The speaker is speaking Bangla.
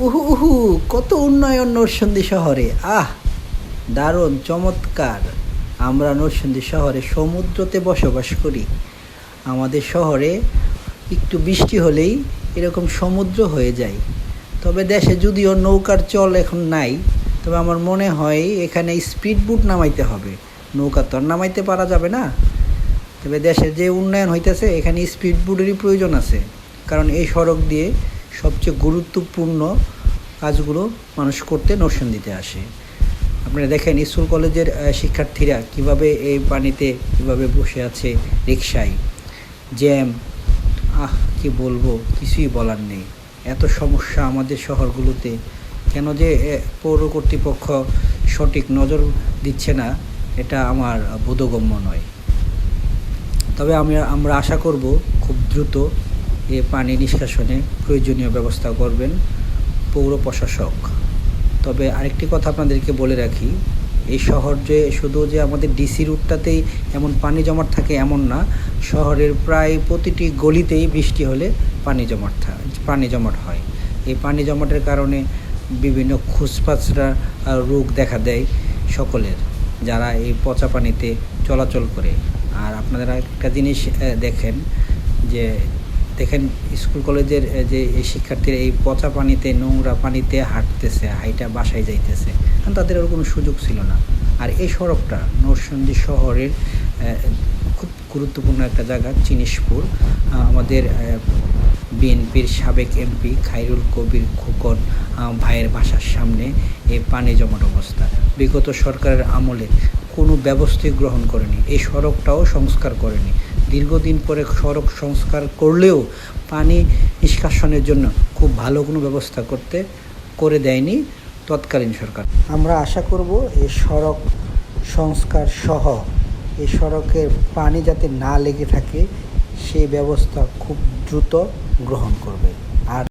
উহু উহু, কত উন্নয়ন নরসিংদী শহরে। আহ, দারুণ, চমৎকার। আমরা নরসিংদী শহরে সমুদ্রতে বসবাস করি। আমাদের শহরে একটু বৃষ্টি হলেই এরকম সমুদ্র হয়ে যায়। তবে দেশে যদিও নৌকার চল এখন নাই, তবে আমার মনে হয় এখানে স্পিড বুট নামাইতে হবে। নৌকা তো নামাইতে পারা যাবে না। তবে দেশের যে উন্নয়ন হইতেছে, এখানে স্পিড বুটেরই প্রয়োজন আছে। কারণ এই সড়ক দিয়ে সবচেয়ে গুরুত্বপূর্ণ কাজগুলো মানুষ করতে নরসিংদীতে আসে। আপনারা দেখেন, স্কুল কলেজের শিক্ষার্থীরা কীভাবে এই পানিতে, কীভাবে বসে আছে রিক্সায় জ্যাম, আহ, কি বলব, কিছুই বলার নেই। এত সমস্যা আমাদের শহরগুলোতে। কেন যে পৌর কর্তৃপক্ষ সঠিক নজর দিচ্ছে না, এটা আমার বোধগম্য নয়। তবে আমি আমরা আশা করব খুব দ্রুত এ পানি নিষ্কাশনে প্রয়োজনীয় ব্যবস্থা করবেন পৌর প্রশাসক। তবে আরেকটি কথা আপনাদেরকে বলে রাখি এই শহর যে শুধু যে আমাদের ডিসি রুটটাতেই এমন পানি জমাট থাকে এমন না শহরের প্রায় প্রতিটি গলিতেই বৃষ্টি হলে পানি জমাট থা- পানি জমাট হয়। এই পানি জমাটের কারণে বিভিন্ন খুচপাচরা আহ, রোগ দেখা দেয় সকলের যারা এই পচা পানিতে চলাচল করে। আর আপনারা একটা জিনিস দেখেন যে দেখেন, স্কুল কলেজের যে এই শিক্ষার্থীরা এই পচা পানিতে, নোংরা পানিতে হাঁটতেছে, হাইটা বাসায় যাইতেছে, কারণ তাদের ওরকম সুযোগ ছিল না। আর এই সড়কটা নরসিংদী শহরের খুব গুরুত্বপূর্ণ একটা জায়গা চিনিশপুর আমাদের বিএনপির সাবেক এমপি খাইরুল কবির খোকন ভাইয়ের বাসার সামনে এই পানি জমাট অবস্থা। বিগত সরকারের আমলে কোনো ব্যবস্থাই গ্রহণ করেনি। এই সড়কটাও সংস্কার করেনি। দীর্ঘদিন পরে সড়ক সংস্কার করলেও পানি নিষ্কাশনের জন্য খুব ভালো কোনো ব্যবস্থা করতে, করে দেয়নি তৎকালীন সরকার। আমরা আশা করব এই সড়ক সংস্কার সহ এই সড়কের পানি যাতে না লেগে থাকে সেই ব্যবস্থা খুব দ্রুত গ্রহণ করবে।